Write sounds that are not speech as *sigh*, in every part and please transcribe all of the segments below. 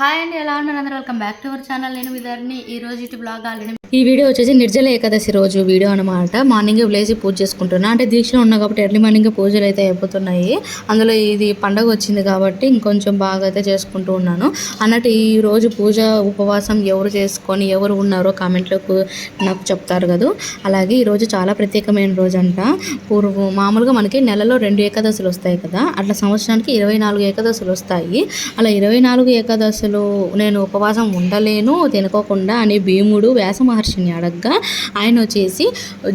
Hi అండి ఎలా ఉన్నారు అందరూ? Welcome back to our channel నేను విదర్ని ఈ రోజు ఇటు బ్లాగ్ ఆల్రెడీ ఈ వీడియో వచ్చేసి నిర్జల ఏకాదశి రోజు వీడియో అనమాట మార్నింగ్ లేచి పూజ చేసుకుంటున్నా. అంటే దీక్షలో ఉన్నా కాబట్టి ఎర్లీ మార్నింగ్ పూజలు అయితే అయిపోతున్నాయి. అందులో ఇది పండగ వచ్చింది కాబట్టి ఇంకొంచెం బాగా అయితే చేసుకుంటూ ఉన్నాను. అన్నట్టు ఈ రోజు పూజ ఉపవాసం ఎవరు చేసుకొని ఎవరు ఉన్నారో కామెంట్లకు నాకు చెప్తారు కదా. అలాగే ఈరోజు చాలా ప్రత్యేకమైన రోజు అంట పూర్వం మామూలుగా మనకి నెలలో రెండు ఏకాదశులు వస్తాయి కదా. అట్లా సంవత్సరానికి ఇరవై నాలుగు ఏకాదశులు వస్తాయి. అలా ఇరవై నాలుగు ఏకాదశులు నేను ఉపవాసం ఉండలేను తినుకోకుండా అని భీముడు వ్యాస మహర్షిని అడగ్గా ఆయన వచ్చేసి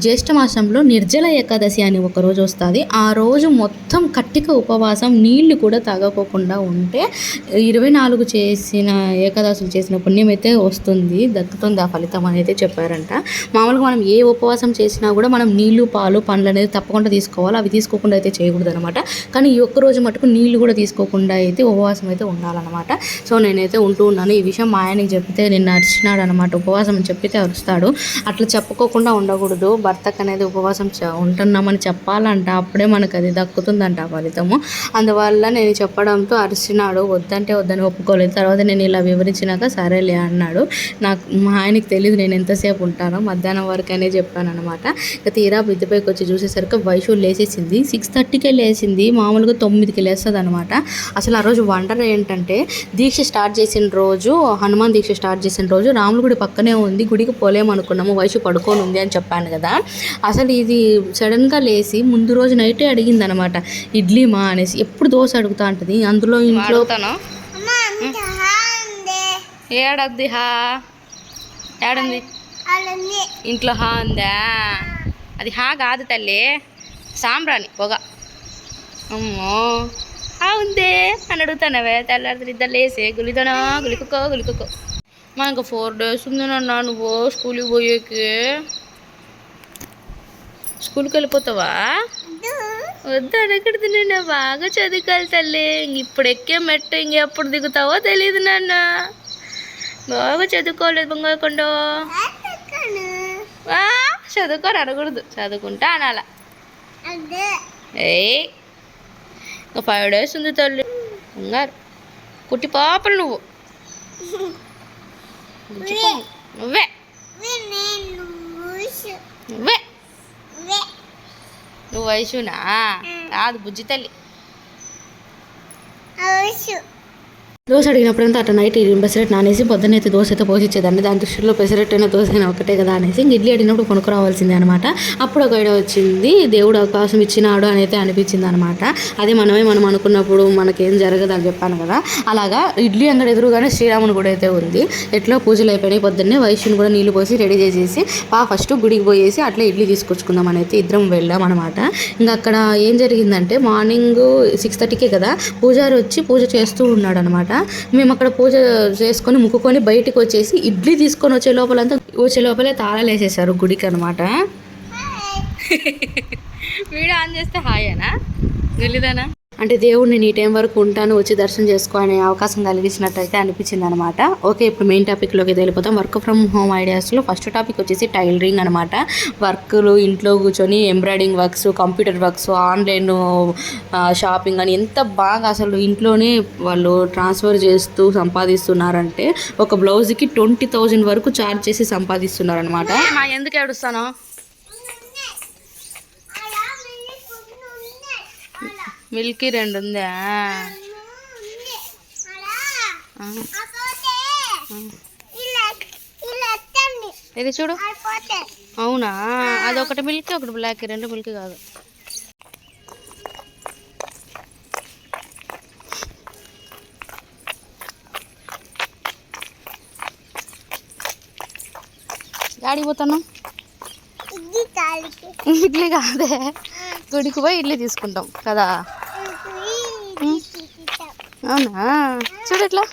జ్యేష్ఠమాసంలో నిర్జల ఏకాదశి అని ఒక రోజు వస్తుంది. ఆ రోజు మొత్తం కట్టిక ఉపవాసం నీళ్ళు కూడా తాగకోకుండా ఉంటే ఇరవై నాలుగు చేసిన ఏకాదశులు చేసిన పుణ్యం అయితే వస్తుంది. దక్కుతుంది ఆ ఫలితం అనేది చెప్పారంట. మామూలుగా మనం ఏ ఉపవాసం చేసినా కూడా మనం నీళ్ళు పాలు పండ్లు అనేది తప్పకుండా తీసుకోవాలి. అవి తీసుకోకుండా అయితే చేయకూడదు అనమాట కానీ ఈ ఒక్క రోజు మటుకు నీళ్ళు కూడా తీసుకోకుండా అయితే ఉపవాసం అయితే ఉండాలన్నమాట. సో నేను నేనైతే ఉంటూ ఉన్నాను. ఈ విషయం మా ఆయనకి చెప్తే నిన్న అరిచినాడు అనమాట ఉపవాసం అని చెప్పితే అరుస్తాడు. అట్లా చెప్పుకోకుండా ఉండకూడదు. భర్తకు అనేది ఉపవాసం ఉంటున్నామని చెప్పాలంట. అప్పుడే మనకు అది దక్కుతుందంట ఫలితము. అందువల్ల నేను చెప్పడంతో అరిచినాడు. వద్దంటే వద్దని ఒప్పుకోలేదు. తర్వాత నేను ఇలా వివరించినాక సరేలే అన్నాడు. నాకు మా ఆయనకి తెలియదు నేను ఎంతసేపు ఉంటానో. మధ్యాహ్నం వరకనే చెప్పాను అనమాట ఇక తీరా బిద్దపైకి వచ్చి చూసేసరికి వైషు లేచేసింది. సిక్స్ థర్టీకే లేచింది. మామూలుగా తొమ్మిదికి లేస్తుంది అనమాట అసలు ఆ రోజు వండర్ ఏంటంటే దీక్ష స్టార్ట్ చేసిన రోజు హనుమాన్ దీక్ష స్టార్ట్ చేసిన రోజు రాముల గుడి పక్కనే ఉంది గుడికి పోలేమనుకున్నాము వయసు పడుకొని ఉంది అని చెప్పాను కదా. అసలు ఇది సడన్గా లేచి ముందు రోజు నైటే అడిగింది అనమాట ఇడ్లీ మా అనేసి. ఎప్పుడు దోశ అడుగుతా ఉంటుంది అందులో ఇంట్లో ఏడద్ది హా? ఏడుంది? ఇంట్లో హా ఉందా అది హా కాదు తల్లి సాంబ్రాణి పొగ. అమ్మో. హా ఉందే అని అడుగుతానవే తెల్లారి ఇద్దరు లేసే గులిదనా గులికో గులికో మా ఇంకా ఫోర్ డేస్ ఉంది నాన్న నువ్వు స్కూల్కి పోయేకి. స్కూల్కి వెళ్ళిపోతావా? వద్దు అడగడదు నాన్న బాగా చదువుకోవాలి తల్లి. ఇంక ఇప్పుడు ఎక్కే మెట్టు ఇంకెప్పుడు దిగుతావో తెలియదు నాన్న. బాగా చదువుకోలేదు బంగారకొండ ఆ, చదువుకోని అనకూడదు చదువుకుంటా అనాల. ఏయ్ ఇంకా ఫైవ్ డేస్ ఉంది తల్లి. బంగారు. కుట్టి పాపలు నువ్వు. నువ్వే. నువ్వే. నువ్వు వయసునా? కాదు బుజ్జి తల్లి. దోశ అడిగినప్పుడంతా అట్లా నైట్ పెసరెట్ నానేసి పొద్దున్న అయితే దోశ అయితే పోసిచ్చేదాన్ని. దాని దృష్టిలో పెసరెట్ అయినా దోశ అయినా ఒకటే కదా అనేసి ఇడ్లీ అడిగినప్పుడు కొనుక్కురావాల్సిందే అనమాట అప్పుడు ఒక ఐడియా వచ్చింది దేవుడు అవకాశం ఇచ్చినాడు అని అయితే అనిపించింది అనమాట అది మనమే మనం అనుకున్నప్పుడు మనకేం జరగదు అని చెప్పాను కదా. అలాగా ఇడ్లీ అంగడి ఎదురుగానే శ్రీరాముని గుడి అయితే ఉంది. ఎట్లా పూజలు అయిపోయినాయి పొద్దున్నే వైశ్యుని కూడా నీళ్ళు పోసి రెడీ చేసేసి పా ఫస్ట్ గుడికి పోయేసి అట్లా ఇడ్లీ తీసుకొచ్చుకుందాం అని అయితే ఇద్దరం వెళ్ళాం అనమాట ఇంకా అక్కడ ఏం జరిగిందంటే మార్నింగ్ సిక్స్ థర్టీకే కదా పూజారి వచ్చి పూజ చేస్తూ ఉన్నాడు అనమాట మేము అక్కడ పూజ చేసుకొని ముక్కుకొని బయటికి వచ్చేసి ఇడ్లీ తీసుకొని వచ్చే లోపలంతా వచ్చే లోపలే తాళాలు వేసేసారు గుడికి అనమాట *laughs* వీడియో ఆన్ చేస్తే హాయేనా వెళ్ళిదానా అంటే దేవుడు నేను ఈ టైం వరకు ఉంటాను వచ్చి దర్శనం చేసుకునే అవకాశం కలిగించినట్టయితే అనిపించింది అనమాట ఓకే ఇప్పుడు మెయిన్ టాపిక్లోకి వెళ్ళిపోతాం. వర్క్ ఫ్రమ్ హోమ్ ఐడియాస్లో ఫస్ట్ టాపిక్ వచ్చేసి టైలరింగ్ అనమాట వర్క్లు ఇంట్లో కూర్చొని embroidering works computer works online shopping అని ఎంత బాగా అసలు ఇంట్లోనే వాళ్ళు ట్రాన్స్ఫర్ చేస్తూ సంపాదిస్తున్నారంటే ఒక బ్లౌజ్కి ట్వంటీ థౌజండ్ వరకు ఛార్జ్ చేసి సంపాదిస్తున్నారనమాట ఎందుకు ఏడుస్తాను మిల్కీ రెండు ఉందా. ఇది చూడు. అవునా? అది ఒకటి మిల్క్ ఒకటి బ్లాక్. రెండు మిల్క్ కాదు. గాడికి పోతాను ఇడ్లీ కాదే. గుడికి పోయి ఇడ్లీ తీసుకుంటాం కదా. అవునా? చూడు ఎట్లా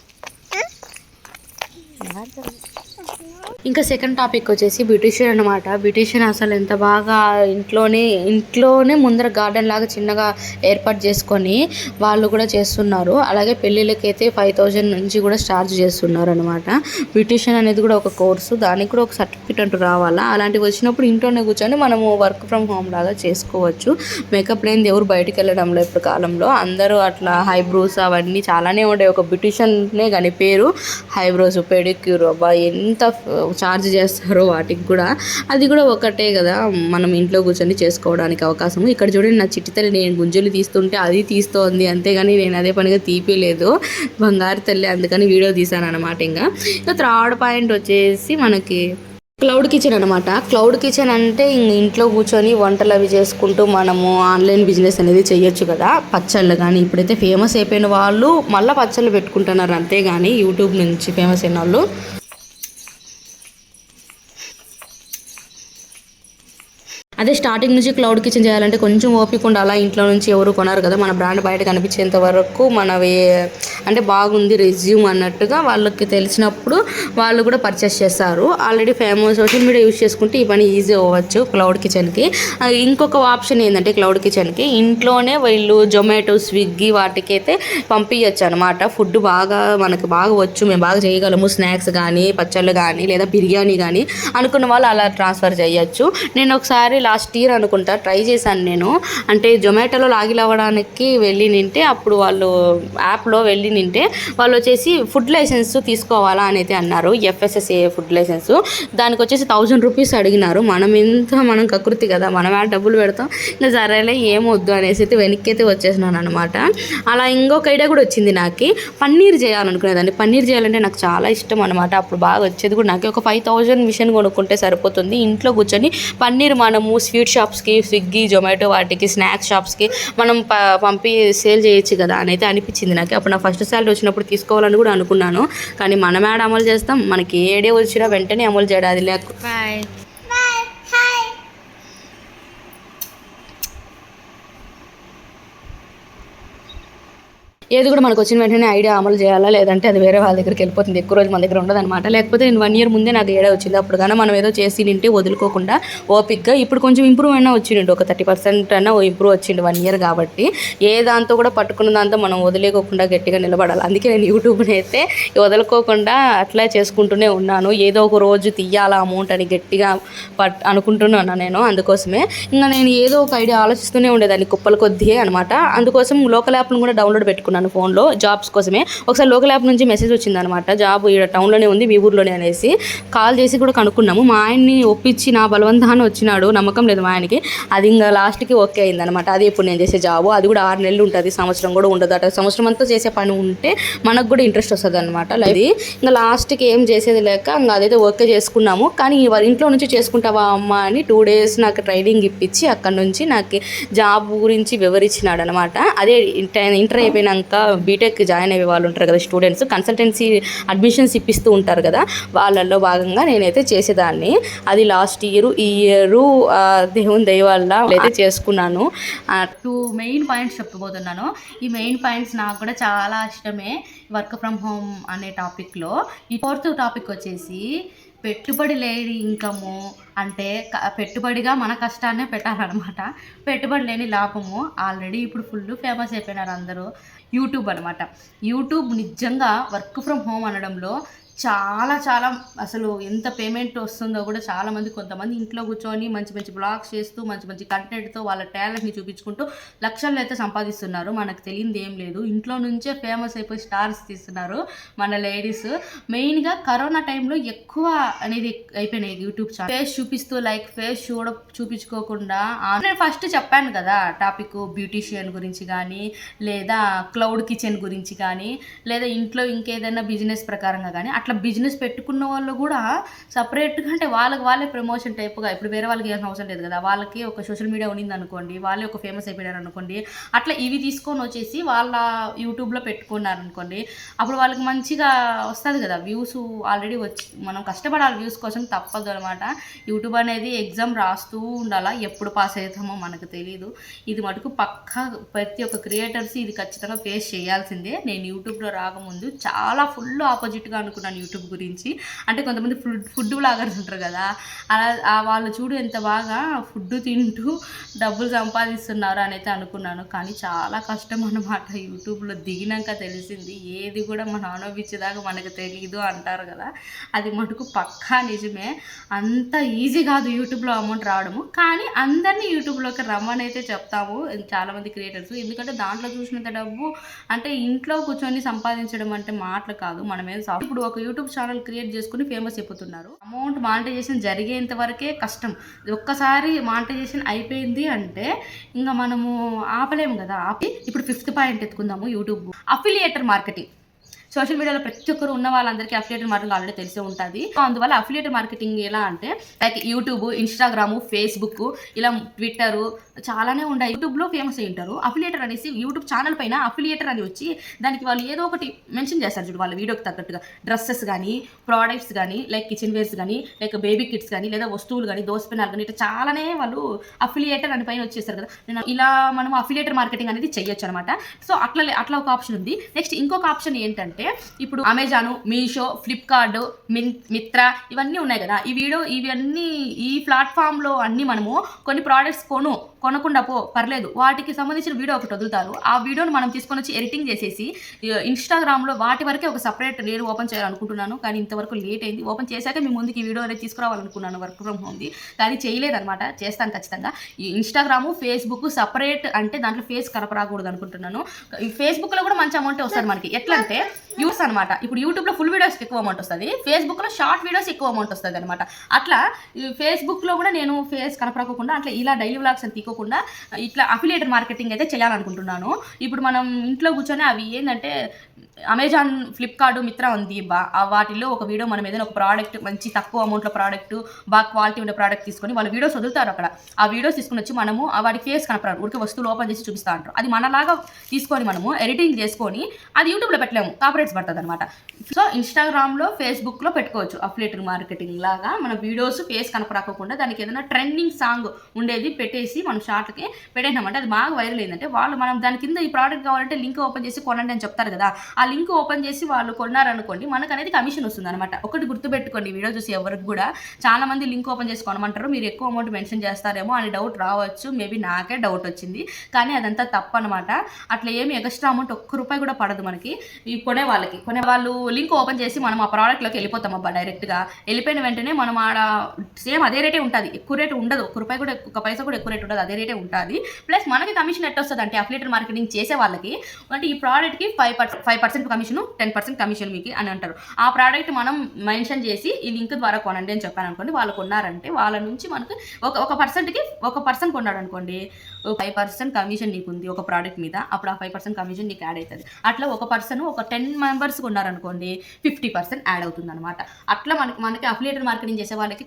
ఇంకా సెకండ్ టాపిక్ వచ్చేసి బ్యూటిషియన్ అనమాట బ్యూటిషియన్ అసలు ఎంత బాగా ఇంట్లోనే ఇంట్లోనే ముందర గార్డెన్ లాగా చిన్నగా ఏర్పాటు చేసుకొని వాళ్ళు కూడా చేస్తున్నారు. అలాగే పెళ్ళిళ్ళకి అయితే ఫైవ్ థౌజండ్ నుంచి కూడా స్టార్ట్ చేస్తున్నారు అనమాట బ్యూటిషియన్ అనేది కూడా ఒక కోర్సు దానికి కూడా ఒక సర్టిఫికేట్ అంటూ రావాలా? అలాంటివి వచ్చినప్పుడు ఇంట్లోనే కూర్చొని మనము వర్క్ ఫ్రమ్ హోమ్ లాగా చేసుకోవచ్చు. మేకప్ లేని ఎవరు బయటకు వెళ్ళడంలో ఇప్పుడు కాలంలో. అందరూ అట్లా హైబ్రోస్ అవన్నీ చాలానే ఉండే. ఒక బ్యూటిషియన్నే కానీ పేరు హైబ్రోస్ పెడిక్యూర్ అబ్బా ఎంత ఛార్జ్ uh, చేస్తారో వాటికి కూడా అది కూడా ఒకటే కదా మనం ఇంట్లో కూర్చొని చేసుకోవడానికి అవకాశం ఇక్కడ చూడండి నా చిట్టితల్లి నేను గుంజలు తీస్తుంటే అది తీస్తోంది అంతేగాని నేను అదే పనిగా తీపిలేదు బంగారు తల్లి అందుకని వీడియో తీసాను అనమాట ఇంకా. ఇంకా థర్డ్ పాయింట్ వచ్చేసి మనకి క్లౌడ్ కిచెన్ అనమాట క్లౌడ్ కిచెన్ అంటే ఇంట్లో కూర్చొని వంటలు అవి చేసుకుంటూ మనము ఆన్లైన్ బిజినెస్ అనేది చేయొచ్చు కదా. పచ్చళ్ళు కానీ ఇప్పుడైతే ఫేమస్ అయిపోయిన వాళ్ళు మళ్ళీ పచ్చళ్ళు పెట్టుకుంటున్నారు అంతేగాని యూట్యూబ్ నుంచి ఫేమస్ అయిన వాళ్ళు అదే స్టార్టింగ్ నుంచి క్లౌడ్ కిచెన్ చేయాలంటే కొంచెం ఓపిక ఉండాలా? ఇంట్లో నుంచి ఎవరు కొనరు కదా. మన బ్రాండ్ బయట కనిపించేంత వరకు మనవి అంటే బాగుంది రెజ్యూమ్ అన్నట్టుగా వాళ్ళకి తెలిసినప్పుడు వాళ్ళు కూడా పర్చేస్ చేస్తారు. Already famous social media use చేసుకుంటే ఈ పని ఈజీ అవ్వచ్చు క్లౌడ్ కిచెన్కి. ఇంకొక ఆప్షన్ ఏంటంటే క్లౌడ్ కిచెన్కి. ఇంట్లోనే వీళ్ళు జొమాటో స్విగ్గీ వాటికైతే పంపించచ్చు అనమాట ఫుడ్ బాగా మనకు బాగా వచ్చు మేము బాగా చేయగలము. స్నాక్స్ కానీ పచ్చళ్ళు కానీ లేదా బిర్యానీ కానీ అనుకున్న వాళ్ళు అలా ట్రాన్స్ఫర్ చేయొచ్చు. నేను ఒకసారి లాస్ట్ ఇయర్ అనుకుంటా ట్రై చేశాను నేను. అంటే జొమాటోలో లాగిల్ అవ్వడానికి వెళ్ళి నింటే అప్పుడు వాళ్ళు యాప్లో వెళ్ళి నింటే వాళ్ళు వచ్చేసి ఫుడ్ లైసెన్స్ తీసుకోవాలా అనేది అన్నారు. FSSA food licence. దానికి వచ్చేసి థౌజండ్ రూపీస్ అడిగినారు. మనం ఎంత మనం కకృతి కదా మనం ఆ డబ్బులు పెడతాం. ఇంకా సరేలే ఏమొద్దు అనేసి అయితే వెనక్కి అయితే వచ్చేసినాను అనమాట అలా ఇంకొక ఐడియా కూడా వచ్చింది నాకు. పన్నీర్ చేయాలనుకునేదాన్ని. పన్నీర్ చేయాలంటే నాకు చాలా ఇష్టం అనమాట అప్పుడు బాగా వచ్చేది కూడా నాకు. ఒక ఫైవ్ థౌజండ్ మిషన్ కొనుక్కుంటే సరిపోతుంది. ఇంట్లో కూర్చొని పన్నీర్ మనము స్వీట్ షాప్స్కి స్విగ్గీ జొమాటో వాటికి స్నాక్స్ షాప్స్కి మనం ప పంపి సేల్ చేయొచ్చు కదా అని అయితే అనిపించింది నాకు. అప్పుడు నా ఫస్ట్ శాలరీ వచ్చినప్పుడు తీసుకోవాలని కూడా అనుకున్నాను. కానీ మనం యాడ్ అమలు చేస్తాం. మనకి ఏడే వచ్చినా వెంటనే అమలు చేయడం అది లేక బాయ్ ఏది కూడా మనకు వచ్చిన వెంటనే ఐడియా అమలు చేయాలా? లేదంటే అది వేరే వాళ్ళ దగ్గరికి వెళ్ళిపోతుంది. ఎక్కువ రోజు మన దగ్గర ఉండదు అనమాట లేకపోతే నేను వన్ ఇయర్ ముందే నాకు ఏడా వచ్చింది? అప్పుడు కానీ మనం ఏదో చేసి నింటే వదులుకోకుండా ఓపిక్గా ఇప్పుడు కొంచెం ఇంప్రూవ్ అయినా వచ్చిండు. ఒక థర్టీ పర్సెంట్ అయినా ఇంప్రూవ్ వచ్చిండు వన్ ఇయర్ కాబట్టి. ఏ దాంతో కూడా పట్టుకున్న దాంతో మనం వదిలేకోకుండా గట్టిగా నిలబడాలి. అందుకే నేను యూట్యూబ్ని అయితే వదులుకోకుండా అట్లా చేసుకుంటూనే ఉన్నాను. ఏదో ఒక రోజు తీయాలా అమౌంట్ అని గట్టిగా పట్ అనుకుంటున్నాను నేను. అందుకోసమే ఇంకా నేను ఏదో ఒక ఐడియా ఆలోచిస్తూనే ఉండేదాన్ని. కుప్పల కొద్దిగా అనమాట అందుకోసం లోకల్ యాప్ను కూడా డౌన్లోడ్ పెట్టుకున్నాను. ఫోన్లో జాబ్స్ కోసమే. ఒకసారి లోకల్ యాప్ నుంచి మెసేజ్ వచ్చిందనమాట జాబ్ ఇక్కడ టౌన్లోనే ఉంది మీ ఊర్లోనే అనేసి. కాల్ చేసి కూడా కనుక్కున్నాము. మా ఆయన్ని ఒప్పించి నా బలవంతాన్ని వచ్చినాడు నమ్మకం లేదు మా ఆయనకి. అది ఇంకా లాస్ట్కి ఓకే అయిందనమాట. అది ఇప్పుడు నేను చేసే జాబ్ అది కూడా ఆరు నెలలు ఉంటుంది సంవత్సరం కూడా ఉండదు అట. సంవత్సరం అంతా చేసే పని ఉంటే మనకు కూడా ఇంట్రెస్ట్ వస్తుంది అనమాట అది ఇంకా లాస్ట్కి ఏం చేసేది లేక ఇంకా అదైతే ఓకే చేసుకున్నాము. కానీ వారి ఇంట్లో నుంచి చేసుకుంటావా అమ్మ అని టూ డేస్ నాకు ట్రైనింగ్ ఇప్పించి అక్కడ నుంచి నాకు జాబ్ గురించి వివరించినాడు అనమాట అదే ఇంటర్ అయిపోయినాక తర్వాత బీటెక్ జాయిన్ అయ్యే వాళ్ళు ఉంటారు కదా స్టూడెంట్స్ కన్సల్టెన్సీ అడ్మిషన్స్ ఇప్పిస్తూ ఉంటారు కదా వాళ్ళల్లో భాగంగా నేనైతే చేసేదాన్ని. అది లాస్ట్ ఇయర్ ఈ ఇయర్ దేవుని దయ అయితే చేసుకున్నాను. టూ మెయిన్ పాయింట్స్ చెప్పబోతున్నాను. ఈ మెయిన్ పాయింట్స్ నాకు కూడా చాలా ఇష్టమే వర్క్ ఫ్రమ్ హోమ్ అనే టాపిక్లో. ఈ ఫోర్త్ టాపిక్ వచ్చేసి పెట్టుబడి లేని ఇన్కము అంటే క- పెట్టుబడిగా మన కష్టాన్నే పెట్టాలన్నమాట పెట్టుబడి లేని లాభము ఆల్రెడీ ఇప్పుడు ఫుల్ ఫేమస్ అయిపోయినారు అందరూ. యూట్యూబ్ అనమాట యూట్యూబ్ నిజంగా వర్క్ ఫ్రమ్ హోమ్ అనడంలో చాలా చాలా అసలు ఎంత పేమెంట్ వస్తుందో కూడా చాలా మంది కొంతమంది ఇంట్లో కూర్చొని మంచి మంచి బ్లాగ్స్ చేస్తూ మంచి మంచి కంటెంట్తో వాళ్ళ టాలెంట్ని చూపించుకుంటూ లక్షల్లో అయితే సంపాదిస్తున్నారు. మనకు తెలియంది ఏం లేదు. ఇంట్లో నుంచే ఫేమస్ అయిపోయి స్టార్స్ తీస్తున్నారు మన లేడీస్ మెయిన్గా కరోనా టైంలో ఎక్కువ అనేది అయిపోయినాయి యూట్యూబ్ ఛానల్ ఫేస్ చూపిస్తూ లైక్ ఫేస్ చూడ చూపించుకోకుండా నేను ఫస్ట్ చెప్పాను కదా టాపిక్ బ్యూటీషియన్ గురించి కానీ లేదా క్లౌడ్ కిచెన్ గురించి కానీ లేదా ఇంట్లో ఇంకేదైనా బిజినెస్ ప్రకారంగా కానీ అట్లా బిజినెస్ పెట్టుకున్న వాళ్ళు కూడా సపరేట్గా అంటే వాళ్ళకి వాళ్ళే ప్రమోషన్ టైప్గా ఇప్పుడు వేరే వాళ్ళకి ఏం అవసరం లేదు కదా. వాళ్ళకి ఒక సోషల్ మీడియా ఉన్నింది అనుకోండి వాళ్ళే ఒక ఫేమస్ అయిపోయారు అనుకోండి అట్లా ఇవి తీసుకొని వచ్చేసి వాళ్ళ యూట్యూబ్లో పెట్టుకున్నారు అనుకోండి అప్పుడు వాళ్ళకి మంచిగా వస్తుంది కదా వ్యూస్ ఆల్రెడీ వచ్చి మనం కష్టపడాలి వ్యూస్ కోసం తప్పదు అనమాట యూట్యూబ్ అనేది ఎగ్జామ్ రాస్తూ ఉండాలా? ఎప్పుడు పాస్ అవుతామో మనకు తెలియదు ఇది మటుకు పక్కా ప్రతి ఒక్క క్రియేటర్స్ ఇది ఖచ్చితంగా ఫేస్ చేయాల్సిందే. నేను యూట్యూబ్లో రాకముందు చాలా ఫుల్ ఆపోజిట్గా అనుకున్నాను యూట్యూబ్ గురించి. అంటే కొంతమంది ఫుడ్ ఫుడ్ బ్లాగర్స్ ఉంటారు కదా అలా వాళ్ళు చూడు ఎంత బాగా ఫుడ్ తింటూ డబ్బులు సంపాదిస్తున్నారు అని అయితే అనుకున్నాను. కానీ చాలా కష్టం అన్నమాట. యూట్యూబ్లో దిగినాక తెలిసింది ఏది కూడా మనం అనుభవించేదాకా మనకు తెలియదు అంటారు కదా. అది మటుకు పక్కా నిజమే. అంత ఈజీ కాదు యూట్యూబ్లో అమౌంట్ రావడము. కానీ అందరినీ యూట్యూబ్లోకి రమ్మని అయితే చెప్తాము చాలామంది క్రియేటర్స్. ఎందుకంటే దాంట్లో చూసినంత డబ్బు అంటే ఇంట్లో కూర్చొని సంపాదించడం అంటే మాటలు కాదు. మనం ఇప్పుడు ఒక యూట్యూబ్ ఛానల్ క్రియేట్ చేసుకుని ఫేమస్ అయిపోతున్నారు. అమౌంట్ మానిటైజేషన్ జరిగేంత వరకే కష్టం. ఒక్కసారి మానిటైజేషన్ అయిపోయింది అంటే ఇంకా మనము ఆపలేము కదా. ఆపి ఇప్పుడు ఫిఫ్త్ పాయింట్ ఎత్తుకుందాము యూట్యూబ్. అఫిలియేటర్ మార్కెటింగ్ సోషల్ మీడియాలో ప్రతి ఒక్కరు ఉన్న వాళ్ళందరికీ అఫిలియేటర్ మార్కెటింగ్ ఆల్రెడీ తెలిసే ఉంటుంది. అందువల్ల అఫిలియేటర్ మార్కెటింగ్ ఎలా అంటే లైక్ యూట్యూబ్ ఇన్స్టాగ్రాము ఫేస్బుక్ ఇలా ట్విట్టర్ చాలానే ఉన్నాయి. యూట్యూబ్లో ఫేమస్ అయి ఉంటారు. అఫిలియేటర్ అనేసి యూట్యూబ్ ఛానల్ పైన అఫిలియేటర్ అని వచ్చి దానికి వాళ్ళు ఏదో ఒకటి మెన్షన్ చేస్తారు చూడు వాళ్ళ వీడియోకి తగ్గట్టుగా. డ్రెస్సెస్ కానీ ప్రోడక్ట్స్ కానీ లైక్ కిచెన్ వేర్స్ కానీ లైక్ బేబీ కిట్స్ కానీ లేదా వస్తువులు కానీ దోసపెనాలు కానీ ఇట్లా చాలానే వాళ్ళు అఫిలియేటర్ అని పైన వచ్చేస్తారు కదా. నేను ఇలా మనం అఫిలియేటర్ మార్కెటింగ్ అనేది చేయొచ్చు అనమాట సో అట్లా అట్లా ఒక ఆప్షన్ ఉంది. నెక్స్ట్ ఇంకొక ఆప్షన్ ఏంటంటే ఇప్పుడు అమెజాన్ మీషో ఫ్లిప్కార్ట్ మిన్ మిత్ర ఇవన్నీ ఉన్నాయి కదా. ఈ వీడియో ఇవన్నీ ఈ ప్లాట్ఫామ్లో అన్నీ మనము కొన్ని ప్రోడక్ట్స్ కొను కొనకుండా పో పర్లేదు. వాటికి సంబంధించిన వీడియో ఒకటి వదులుతారు ఆ వీడియోని మనం తీసుకొని వచ్చి ఎడిటింగ్ చేసేసి ఇన్స్టాగ్రామ్లో వాటి వరకే ఒక సపరేట్ నేను ఓపెన్ చేయాలనుకుంటున్నాను. కానీ ఇంతవరకు లేట్ అయింది. ఓపెన్ చేశాక మీ ముందుకి ఈ వీడియో అనేది తీసుకురావాలనుకున్నాను. వర్క్ ఫ్రమ్ హోమ్ది కానీ చేయలేదన్నమాట. చేస్తాను ఖచ్చితంగా. ఈ ఇన్స్టాగ్రాము ఫేస్బుక్ సపరేట్ అంటే దాంట్లో ఫేస్ కలపరాకూడదు అనుకుంటున్నాను ఫేస్బుక్లో కూడా మంచి అమౌంట్ వస్తుంది మనకి. ఎట్లంటే యూస్ అనమాట ఇప్పుడు యూట్యూబ్లో ఫుల్ వీడియోస్ ఎక్కువ అమౌంట్ వస్తుంది. ఫేస్బుక్లో షార్ట్ వీడియోస్ ఎక్కువ అమౌంట్ వస్తుంది అనమాట అట్లా ఈ ఫేస్బుక్లో కూడా నేను ఫేస్ కనపడకుండా అట్లా ఇలా డైలీ వ్లాగ్స్ అని తీకోకుండా ఇట్లా అఫిలియేటర్ మార్కెటింగ్ అయితే చేయాలనుకుంటున్నాను. ఇప్పుడు మనం ఇంట్లో కూర్చొని అవి ఏంటంటే అమెజాన్ ఫ్లిప్కార్ట్ మిత్ర ఉంది బా. ఆ వాటిలో ఒక వీడియో మనం ఏదైనా ఒక ప్రోడక్ట్ మంచి తక్కువ అమౌంట్లో ప్రోడక్ట్ బాగా క్వాలిటీ ఉండే ప్రోడక్ట్ తీసుకొని వాళ్ళు వీడియోస్ వదులుతారు అక్కడ. ఆ వీడియోస్ తీసుకుని వచ్చి మనము వాటి ఫేస్ కనపడారు. ఉడికి వస్తువులు ఓపెన్ చేసి చూపిస్తా అంటారు. అది మనలాగా తీసుకొని మనము ఎడిటింగ్ చేసుకొని అది యూట్యూబ్లో పెట్టలేము. కాబట్టి కాపరేట్స్ పడుతుంది అనమాట సో ఇన్స్టాగ్రామ్లో ఫేస్బుక్లో పెట్టుకోవచ్చు అఫ్లేటర్ మార్కెటింగ్ లాగా. మన వీడియోస్ ఫేస్ కనపరాకోకుండా దానికి ఏదైనా ట్రెండింగ్ సాంగ్ ఉండేది పెట్టేసి మనం షార్ట్కి పెట్టేసినామంటే అది బాగా వైరల్ అయిందంటే వాళ్ళు మనం దాని కింద ఈ ప్రోడక్ట్ కావాలంటే లింక్ ఓపెన్ చేసి కొనండి అని చెప్తారు కదా. ఆ లింక్ ఓపెన్ చేసి వాళ్ళు కొన్నారనుకోండి మనకు అనేది కమిషన్ వస్తుంది అనమాట ఒకటి గుర్తుపెట్టుకోండి వీడియో చూసి ఎవరికి కూడా. చాలా మంది లింక్ ఓపెన్ చేసి కొనమంటారు. మీరు ఎక్కువ అమౌంట్ మెన్షన్ చేస్తారేమో అని డౌట్ రావచ్చు. మేబీ నాకే డౌట్ వచ్చింది. కానీ అదంతా తప్పనమాట అట్లా ఏమి ఎక్స్ట్రా అమౌంట్ ఒక్క రూపాయి కూడా పడదు మనకి. ఈ కొనే వాళ్ళకి. కొనే వాళ్ళు లింక్ ఓపెన్ చేసి మనం ఆ ప్రోడక్ట్లోకి వెళ్ళిపోతాం అబ్బా డైరెక్ట్గా వెళ్ళిపోయిన వెంటనే మనం ఆడ సేమ్ అదే రేటే ఉంటుంది. ఎక్కువ రేటు ఉండదు. ఒక రూపాయి కూడా ఒక పైసా కూడా ఎక్కువ రేట్ ఉండదు. అదే రేటే ఉంటుంది. ప్లస్ మనకి కమిషన్ ఎట్ వస్తుంది అంటే అఫ్లేటర్ మార్కెటింగ్ చేసే వాళ్ళకి అంటే ఈ ప్రోడక్ట్కి five percent five percent commission ten percent commission మీకు అని అంటారు. ఆ ప్రోడక్ట్ మనం మెన్షన్ చేసి ఈ లింక్ ద్వారా కొనండి అని చెప్పాను అనుకోండి వాళ్ళు కొన్నారంటే వాళ్ళ నుంచి మనకు ఒక ఒక పర్సెంట్కి ఒక పర్సన్ కొన్నాడు అనుకోండి ఫైవ్ పర్సెంట్ కమిషన్ నీకు ఉంది ఒక ప్రోడక్ట్ మీద. అప్పుడు ఆ ఫైవ్ పర్సెంట్ కమిషన్ నీకు యాడ్ అవుతుంది. అట్లా ఒక పర్సన్ ఒక టెన్ మెంబర్స్ ఉన్నారనుకోండి ఫిఫ్టీ పర్సెంట్ యాడ్ అవుతుంది అనమాట అట్లా మనకి మనకి అఫిలియేటర్ మార్కెటింగ్ చేసే వాళ్ళకి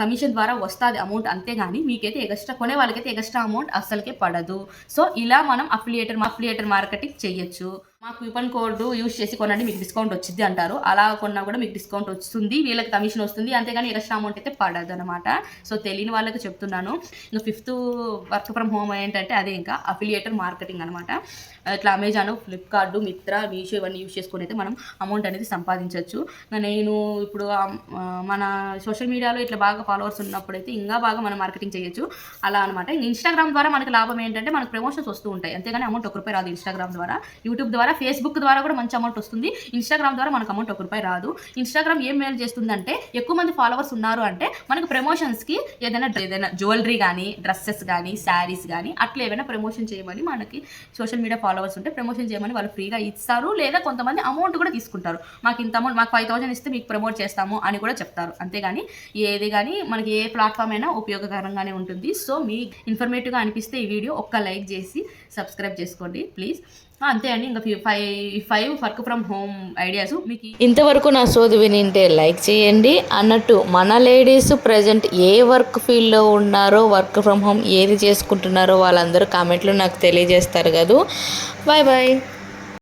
కమిషన్ ద్వారా వస్తుంది అమౌంట్ అంతేగాని మీకైతే ఎక్స్ట్రా కొనే వాళ్ళకైతే ఎక్స్ట్రా అమౌంట్ అస్సలకే పడదు. సో ఇలా మనం అఫిలియేటర్ అఫిలియేటర్ మార్కెటింగ్ చేయొచ్చు. మా కూపన్ కోడ్ యూస్ చేసి కొనండి మీకు డిస్కౌంట్ వచ్చింది అంటారు. అలా కొన్నా కూడా మీకు డిస్కౌంట్ వస్తుంది వీళ్ళకి కమిషన్ వస్తుంది. అంతేగాని ఎక్స్ట్రా అమౌంట్ అయితే పడదు అనమాట సో తెలియని వాళ్ళకి చెప్తున్నాను. ఇంకా ఫిఫ్త్ వర్క్ ఫ్రమ్ హోమ్ ఏంటంటే అదే ఇంకా అఫిలియేటర్ మార్కెటింగ్ అనమాట ఇట్లా అమెజాన్ ఫ్లిప్కార్ట్ మిత్ర మీషో ఇవన్నీ యూస్ చేసుకొని అయితే మనం అమౌంట్ అనేది సంపాదించవచ్చు నేను ఇప్పుడు మన సోషల్ మీడియాలో ఇట్లా బాగా ఫాలోవర్స్ ఉన్నప్పుడైతే ఇంకా బాగా మనం మార్కెటింగ్ చేయొచ్చు. అలా అనమాట ఇన్స్టాగ్రామ్ ద్వారా మనకు లాభం ఏంటంటే మనకు ప్రమోషన్స్ వస్తూ ఉంటాయి. అంతేగాని అమౌంట్ ఒక రూపాయి రాదు ఇన్స్టాగ్రామ్ ద్వారా. యూట్యూబ్ ద్వారా ఫేస్బుక్ ద్వారా కూడా మంచి అమౌంట్ వస్తుంది. ఇన్స్టాగ్రామ్ ద్వారా మనకు అమౌంట్ ఒక రూపాయి రాదు. ఇన్స్టాగ్రామ్ ఏం మేలు చేస్తుందంటే ఎక్కువ మంది ఫాలోవర్స్ ఉన్నారు అంటే మనకు ప్రమోషన్స్కి ఏదైనా ఏదైనా జ్యువెలరీ కానీ డ్రెస్సెస్ కానీ శారీస్ కానీ అట్లా ఏమైనా ప్రమోషన్ చేయమని మనకి సోషల్ మీడియా ఫాలోవర్స్ ఉంటే ప్రమోషన్ చేయమని వాళ్ళు ఫ్రీగా ఇస్తారు. లేదా కొంతమంది అమౌంట్ కూడా తీసుకుంటారు. మాకు ఇంత అమౌంట్ మాకు ఫైవ్ థౌసండ్ ఇస్తే మీకు ప్రమోట్ చేస్తాము అని కూడా చెప్తారు. అంతేగాని ఏది కానీ మనకి ఏ ప్లాట్ఫామ్ అయినా ఉపయోగకరంగానే ఉంటుంది. సో మీ ఇన్ఫర్మేటివ్గా అనిపిస్తే ఈ వీడియో ఒక్క లైక్ చేసి సబ్స్క్రైబ్ చేసుకోండి. ప్లీజ్ అంతే అండి. ఇంకా five five work from home ideas మీకు ఇంతవరకు నా సోది వినింటే లైక్ చేయండి. అన్నట్టు మన లేడీస్ ప్రజెంట్ ఏ వర్క్ ఫీల్డ్లో ఉన్నారో వర్క్ ఫ్రమ్ హోమ్ ఏది చేసుకుంటున్నారో వాళ్ళందరూ కామెంట్లో నాకు తెలియజేస్తారు కదా. Bye bye